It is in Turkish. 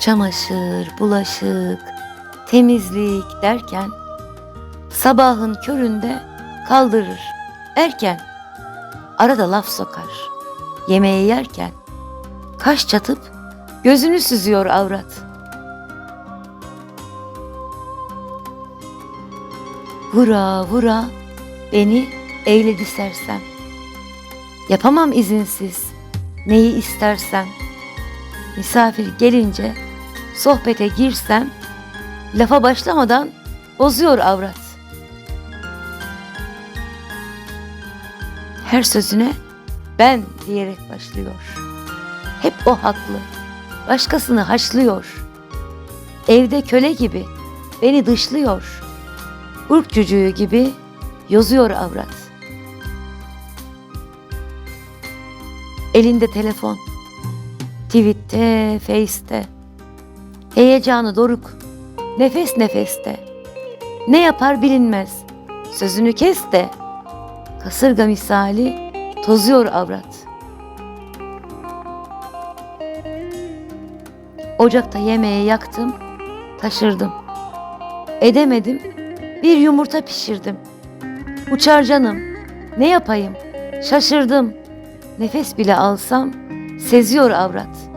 Çamaşır, bulaşık, temizlik derken sabahın köründe kaldırır. Erken arada laf sokar. Yemeği yerken kaş çatıp gözünü süzüyor avrat. Vura vura beni eyledi sersem. Yapamam izinsiz neyi istersem. Misafir gelince sohbete girsem lafa başlamadan bozuyor avrat. Her sözüne ben diyerek başlıyor. Hep o haklı. Başkasını haşlıyor. Evde köle gibi beni dışlıyor. Urk cücüğü gibi yozuyor avrat. Elinde telefon. Tweet'te, Face'te. Heyecanı doruk. Nefes nefeste. Ne yapar bilinmez. Sözünü kes de. Kasırga misali tozuyor avrat. Ocakta yemeği yaktım, taşırdım. Edemedim, bir yumurta pişirdim. Uçar canım, ne yapayım? Şaşırdım. Nefes bile alsam seziyor avrat.